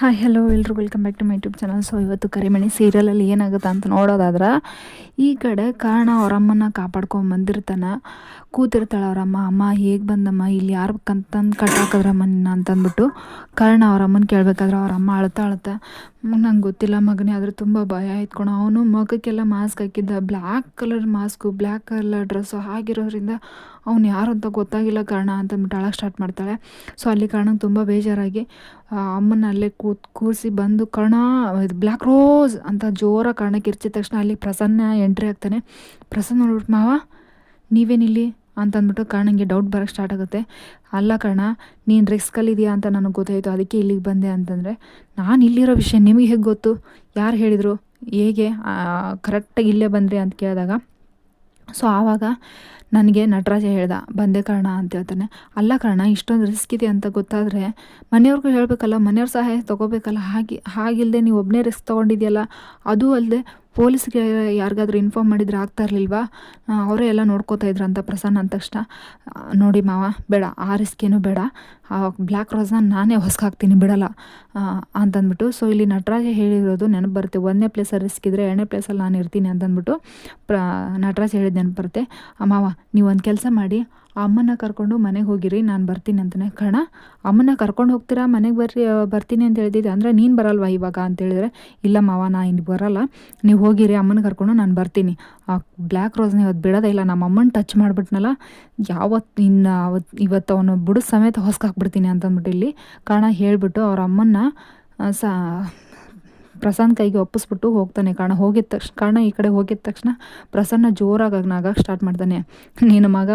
Hi hello ಎಲ್ಲರೂ welcome back to my YouTube channel so ಇವತ್ತು ಕರಿಮಣಿ ಸೀರಿಯಲಲ್ಲಿ ಏನಾಗುತ್ತೆ ಅಂತ ನೋಡೋದಾದ್ರೆ, ಈ ಕಡೆ ಕಾರಣ ಅವರಮ್ಮನ ಕಾಪಾಡ್ಕೊಂಡು ಬಂದಿರ್ತಾನೆ. ಕೂತಿರ್ತಾಳೆ ಅವರಮ್ಮ, ಅಮ್ಮ, ಹೇಗೆ ಬಂದಮ್ಮ? ಇಲ್ಲಿ ಯಾರು ಕಂತಂದು ಕಟ್ಟಾಕಿದ್ರಮ್ಮ ನಿನ್ನ? ಅಂತಂದ್ಬಿಟ್ಟು ಕಾರಣ ಅವರಮ್ಮನ ಕೇಳಬೇಕಾದ್ರೆ ಅವರಮ್ಮ ಅಳ್ತಾ ಅಳ್ತಾ ನಂಗೆ ಗೊತ್ತಿಲ್ಲ ಮಗನೇ, ಆದರೆ ತುಂಬ ಭಯ ಆಯ್ತ್ಕೊಣ ಅವನು ಮಗಕ್ಕೆಲ್ಲ ಮಾಸ್ಕ್ ಹಾಕಿದ್ದ. Black colour mask black colour dress ಆಗಿರೋದ್ರಿಂದ ಅವ್ನು ಯಾರು ಅಂತ ಗೊತ್ತಾಗಿಲ್ಲ ಕಾರಣ ಅಂತಂದ್ಬಿಟ್ಟು ಅಳಕ್ಕೆ ಸ್ಟಾರ್ಟ್ ಮಾಡ್ತಾಳೆ. ಸೊ ಅಲ್ಲಿ ಕಾರಣಕ್ಕೆ ತುಂಬ ಬೇಜಾರಾಗಿ ಅಮ್ಮನ ಅಲ್ಲೇ ಕೂತ್ ಕೂರಿಸಿ ಬಂದು, ಕರ್ಣ, ಇದು ಬ್ಲ್ಯಾಕ್ ರೋಸ್ ಅಂತ ಜೋರ ಕರ್ಣ ಕಿರ್ಚಿದ ತಕ್ಷಣ ಅಲ್ಲಿ ಪ್ರಸನ್ನ ಎಂಟ್ರಿ ಆಗ್ತಾನೆ. ಪ್ರಸನ್ನ ನೋಡ್ಬಿಟ್ಟು ಮಾವ ನೀವೇನಿಲ್ಲಿ ಅಂತಂದ್ಬಿಟ್ಟು ಕರ್ಣಂಗೆ ಡೌಟ್ ಬರೋಕ್ಕೆ ಸ್ಟಾರ್ಟ್ ಆಗುತ್ತೆ. ಅಲ್ಲ ಕರ್ಣ, ನೀನು ರಿಸ್ಕಲ್ಲಿದೆಯಾ ಅಂತ ನನಗೆ ಗೊತ್ತಾಯಿತು. ಅದಕ್ಕೆ ಇಲ್ಲಿಗೆ ಬಂದೆ ಅಂತಂದರೆ, ನಾನು ಇಲ್ಲಿರೋ ವಿಷಯ ನಿಮಗೆ ಹೇಗೆ ಗೊತ್ತು? ಯಾರು ಹೇಳಿದರು? ಹೇಗೆ? ಕರೆಕ್ಟಾಗಿ ಇಲ್ಲೇ ಬಂದ್ರಿ? ಅಂತ ಕೇಳಿದಾಗ ಸೊ ಆವಾಗ ನನಗೆ ನಟರಾಜ ಹೇಳ್ದ, ಬಂದೆ ಕಾರಣ ಅಂತ ಹೇಳ್ತಾನೆ. ಅಲ್ಲ ಕಾರಣ, ಇಷ್ಟೊಂದು ರಿಸ್ಕ್ ಇದೆ ಅಂತ ಗೊತ್ತಾದರೆ ಮನೆಯವ್ರಿಗೂ ಹೇಳಬೇಕಲ್ಲ, ಮನೆಯವ್ರ ಸಹಾಯ ತೊಗೋಬೇಕಲ್ಲ, ಹಾಗೆ ಹಾಗಿಲ್ಲದೆ ನೀವು ಒಬ್ಬನೇ ರಿಸ್ಕ್ ತೊಗೊಂಡಿದೆಯಲ್ಲ, ಅದೂ ಅಲ್ಲದೆ ಪೊಲೀಸ್ಗೆ ಯಾರಿಗಾದ್ರೂ ಇನ್ಫಾರ್ಮ್ ಮಾಡಿದರೆ ಆಗ್ತಾ ಇರಲಿಲ್ವಾ? ಅವರೇ ಎಲ್ಲ ನೋಡ್ಕೋತಾ ಇದ್ರು ಅಂತ ಪ್ರಸನ್ನ ಅಂದ ತಕ್ಷಣ. ನೋಡಿ ಮಾವ, ಬೇಡ, ಆ ರಿಸ್ಕ್ ಏನು ಬೇಡ. ಆ ಬ್ಲ್ಯಾಕ್ ರೋಸ್ನ ನಾನೇ ಹೊಸ್ಕಾಕ್ತೀನಿ ಬಿಡಲ್ಲ. ಅಂತಂದ್ಬಿಟ್ಟು, ಸೊ ಇಲ್ಲಿ ನಟರಾಜ ಹೇಳಿರೋದು ನೆನಪು ಬರುತ್ತೆ ಒಂದನೇ ಪ್ಲೇಸಲ್ಲಿ ರಿಸ್ಕ್ ಇದ್ದರೆ ಎರಡನೇ ಪ್ಲೇಸಲ್ಲಿ ನಾನು ಇರ್ತೀನಿ ಅಂತಂದ್ಬಿಟ್ಟು ಪ್ರ, ನಟರಾಜ್ ಹೇಳಿದ ನೆನಪು ಬರುತ್ತೆ ಮಾವ ನೀವು ಒಂದು ಕೆಲಸ ಮಾಡಿ ಅಮ್ಮನ ಕರ್ಕೊಂಡು ಮನೆಗೆ ಹೋಗಿರಿ, ನಾನು ಬರ್ತೀನಿ ಅಂತಾನೆ. ಕಣ ಅಮ್ಮನ ಕರ್ಕೊಂಡು ಹೋಗ್ತೀರಾ, ಮನೆಗೆ ಬರ್ರಿ ಬರ್ತೀನಿ ಅಂತ ಹೇಳ್ತಿದ್ದೆ ಅಂದರೆ ನೀನು ಬರಲ್ವಾ ಇವಾಗ ಅಂತೇಳಿದ್ರೆ ಇಲ್ಲ ಮಾವ, ನಾ ಇನ್ನು ಬರಲ್ಲ. ನೀವು ಹೋಗಿರಿ ಅಮ್ಮನ ಕರ್ಕೊಂಡು ನಾನು ಬರ್ತೀನಿ. ಆ ಬ್ಲ್ಯಾಕ್ ರೋಸ್ನ ಇವತ್ತು ಬಿಡೋದೇ ಇಲ್ಲ, ನಮ್ಮ ಅಮ್ಮನ ಟಚ್ ಮಾಡಿಬಿಟ್ನಲ್ಲ. ಯಾವತ್ತು ಇನ್ನು ಇವತ್ತು ಅವನು ಬುಡ ಸಮೇತ ಹೊಸ್ಕಾಕ್ಬಿಡ್ತೀನಿ ಅಂತಂದ್ಬಿಟ್ಟು ಇಲ್ಲಿ. ಕಣ ಹೇಳಿಬಿಟ್ಟು ಅವ್ರ ಅಮ್ಮನ್ನ ಸಾ ಪ್ರಸನ್ನ ಕೈಗೆ ಒಪ್ಪಿಸ್ಬಿಟ್ಟು ಹೋಗ್ತಾನೆ. ಕಾರಣ ಹೋಗಿದ ತಕ್ಷಣ ಕಾರಣ ಈ ಕಡೆ ಹೋಗಿದ ತಕ್ಷಣ ಪ್ರಸನ್ನ ಜೋರಾಗಿ ನಾಗಕ್ಕೆ ಸ್ಟಾರ್ಟ್ ಮಾಡ್ತಾನೆ. ನಿನ್ನ ಮಗ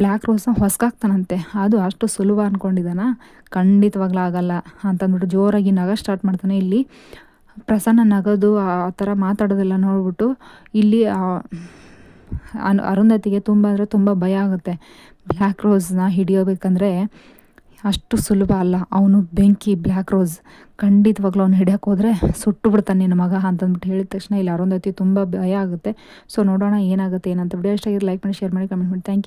ಬ್ಲ್ಯಾಕ್ ರೋಸ್ನ ಹೊಸ್ಕಾಗ್ತಾನಂತೆ ಅದು ಅಷ್ಟು ಸುಲಭ ಅಂದ್ಕೊಂಡಿದ್ದಾನ ಖಂಡಿತವಾಗ್ಲೂ ಆಗಲ್ಲ ಅಂತಂದ್ಬಿಟ್ಟು ಜೋರಾಗಿ ನಗ ಸ್ಟಾರ್ಟ್ ಮಾಡ್ತಾನೆ. ಇಲ್ಲಿ ಪ್ರಸನ್ನ ನಗೋದು, ಆ ಥರ ಮಾತಾಡೋದೆಲ್ಲ ನೋಡ್ಬಿಟ್ಟು ಇಲ್ಲಿ ಅರುಂಧತಿಗೆ ತುಂಬ ಅಂದರೆ ತುಂಬ ಭಯ ಆಗುತ್ತೆ. ಬ್ಲ್ಯಾಕ್ ರೋಸ್ನ ಹಿಡಿಯೋಬೇಕಂದ್ರೆ ಅಷ್ಟು ಸುಲಭ ಅಲ್ಲ. ಅವನು ಬೆಂಕಿ ಬ್ಲ್ಯಾಕ್ ರೋಸ್ ಖಂಡಿತವಾಗ್ಲೂ ಅವ್ನು ಹಿಡಿಯೋಕೆ ಹೋದರೆ ಸುಟ್ಟು ಬಿಡ್ತಾನೆ ನಿನ್ನ ಮಗ ಅಂತಂದ್ಬಿಟ್ಟು ಹೇಳಿದ ತಕ್ಷಣ ಇಲ್ಲಿ ಅರುಂಧತಿ ತುಂಬ ಭಯ ಆಗುತ್ತೆ. ಸೊ ನೋಡೋಣ ಏನಾಗುತ್ತೆ, ಏನಂತ ವಿಡಿಯೋ ಇಷ್ಟ ಲೈಕ್ ಮಾಡಿ ಶೇರ್ ಮಾಡಿ ಕಮೆಂಟ್ ಮಾಡಿ. Thank you